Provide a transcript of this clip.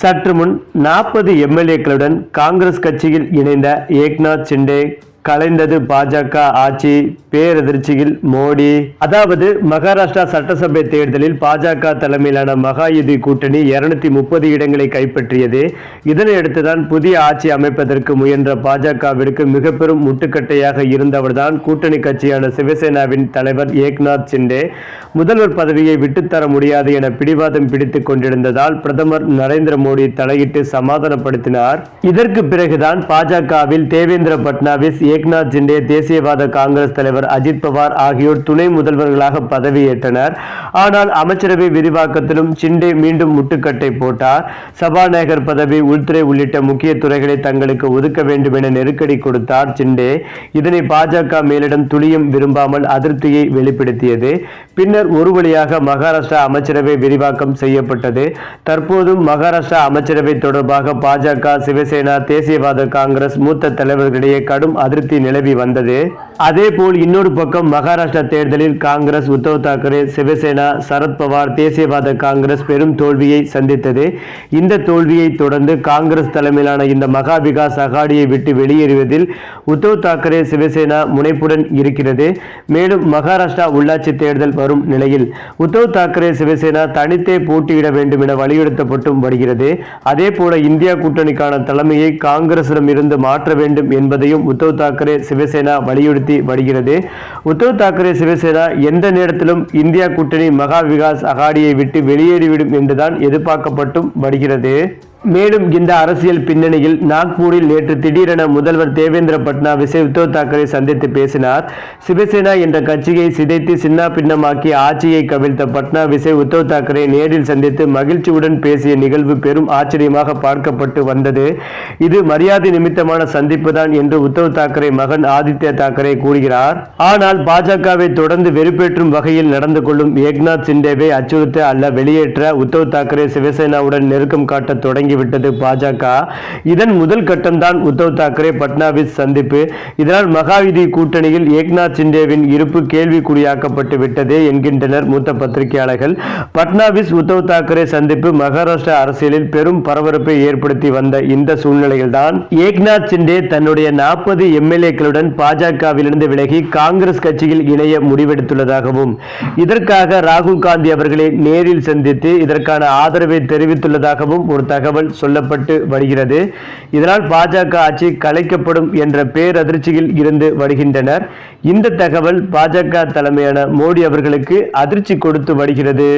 சற்று முன் நாற்பது எம்எல்ஏக்களுடன் காங்கிரஸ் கட்சியில் இணைந்த ஏக்நாத் சிண்டே கலைந்தது பாஜக ஆட்சி பேரதிர்ச்சியில் மோடி. அதாவது மகாராஷ்டிரா சட்டசபை தேர்தலில் பாஜக தலைமையிலான மகாயுதி கூட்டணி இருநூத்தி முப்பது இடங்களை கைப்பற்றியது. இதனையடுத்துதான் புதிய ஆட்சி அமைப்பதற்கு முயன்ற பாஜகவிற்கு மிக பெரும் முட்டுக்கட்டையாக இருந்தவர்தான் கூட்டணி கட்சியான சிவசேனாவின் தலைவர் ஏக்நாத் சிண்டே. முதல்வர் பதவியை விட்டுத்தர முடியாது என பிடிவாதம் பிடித்துக் கொண்டிருந்ததால் பிரதமர் நரேந்திர மோடி தலையிட்டு சமாதானப்படுத்தினார். இதற்கு பிறகுதான் பாஜகவில் தேவேந்திர பட்னாவிஸ் ஏக்நாத் சிண்டே தேசியவாத காங்கிரஸ் தலைவர் அஜித் பவார் ஆகியோர் துணை முதல்வர்களாக பதவியேற்றனர். ஆனால் அமைச்சரவை விரிவாக்கத்திலும் சிண்டே மீண்டும் முட்டுக்கட்டை போட்டார். சபாநாயகர் பதவி உள்துறை உள்ளிட்ட முக்கிய துறைகளை தங்களுக்கு ஒதுக்க வேண்டும் என நெருக்கடி கொடுத்தார் சிண்டே இதனை பாஜக மேலிடம் துளியும் விரும்பாமல் அதிருப்தியை வெளிப்படுத்தியது. பின்னர் ஒரு வழியாக மகாராஷ்டிரா அமைச்சரவை விரிவாக்கம் செய்யப்பட்டது. தற்போதும் மகாராஷ்டிரா அமைச்சரவை தொடர்பாக பாஜக சிவசேனா தேசியவாத காங்கிரஸ் மூத்த தலைவர்களிடையே கடும் அதிருப்தி அதிருப்தி நிலவி வந்தது. அதே போல் இன்னொரு பக்கம் மகாராஷ்டிரா தேர்தலில் காங்கிரஸ் உத்தவ் தாக்கரே சிவசேனா சரத்பவார் தேசியவாத காங்கிரஸ் பெரும் தோல்வியை சந்தித்தது. இந்த தோல்வியை தொடர்ந்து காங்கிரஸ் தலைமையிலான இந்த மகா விகாஸ் அகாடியை விட்டு வெளியேறுவதில் உத்தவ் தாக்கரே சிவசேனா முனைப்புடன் இருக்கிறது. மேலும் மகாராஷ்டிரா உள்ளாட்சி தேர்தல் வரும் நிலையில் உத்தவ் தாக்கரே சிவசேனா தனித்தே போட்டியிட வேண்டும் என வலியுறுத்தப்பட்டும் வருகிறது. அதே போல இந்தியா கூட்டணிக்கான தலைமையை காங்கிரசிடம் இருந்து மாற்ற வேண்டும் என்பதையும் உத்தவ் தாக்கரே சிவசேனா வலியுறுத்தி வருகிறது. உத்தவ் தாக்கரே சிவசேனா எந்த நேரத்திலும் இந்தியா கூட்டணி மகா விகாஸ் அகாடியை விட்டு வெளியேறிவிடும் என்றுதான் எதிர்பார்க்கப்பட்டும் வருகிறது. மேலும் இந்த அரசியல் பின்னணியில் நாக்பூரில் நேற்று திடீரென முதல்வர் தேவேந்திர பட்னாவிஸை உத்தவ் தாக்கரே சந்தித்து பேசினார். சிவசேனா என்ற கட்சியை சிதைத்து சின்ன பின்னமாக்கி ஆட்சியை கவிழ்த்த பட்னாவிஸை உத்தவ் தாக்கரே நேரில் சந்தித்து மகிழ்ச்சியுடன் பேசிய நிகழ்வு பெரும் ஆச்சரியமாக பார்க்கப்பட்டு வந்தது. இது மரியாதை நிமித்தமான சந்திப்பு தான் என்று உத்தவ் தாக்கரே மகன் ஆதித்ய தாக்கரே கூறுகிறார். ஆனால் பாஜகவை தொடர்ந்து வெறுப்பேற்றும் வகையில் நடந்து கொள்ளும் ஏக்நாத் சிண்டேவை அச்சுறுத்த அல்ல வெளியேற்ற உத்தவ் தாக்கரே சிவசேனாவுடன் நெருக்கம் காட்ட தொடங்கிவிட்டது பாஜக. இதன் முதல் கட்டம்தான் உத்தவ் தாக்கரே பட்னாவிஸ் சந்திப்பு. இதனால் மகாவிதி கூட்டணியில் ஏக்நாத் சிண்டேவின் இருப்பு கேள்விக்குறியாக்கப்பட்டு விட்டது என்கின்றனர் மூத்த பத்திரிகையாளர்கள். பட்னாவிஸ் உத்தவ் தாக்கரே சந்திப்பு மகாராஷ்டிரா அரசியலில் பெரும் பரபரப்பை ஏற்படுத்தி வந்த இந்த சூழ்நிலையில்தான் ஏக்நாத் சிண்டே தன்னுடைய நாற்பது எம்எல்ஏக்களுடன் பாஜகவிலிருந்து விலகி காங்கிரஸ் கட்சியில் இணைய முடிவெடுத்துள்ளதாகவும் இதற்காக ராகுல் காந்தி அவர்களை நேரில் சந்தித்து இதற்கான ஆதரவை தெரிவித்துள்ளதாகவும் ஒரு தகவல் தகவல் சொல்லப்பட்டு வருகிறது. இதனால் பாஜக ஆட்சி கலைக்கப்படும் என்ற பேரதிர்ச்சியில் இருந்து வருகின்றனர். இந்த தகவல் பாஜக தலைமையான மோடி அவர்களுக்கு அதிர்ச்சி கொடுத்து வருகிறது.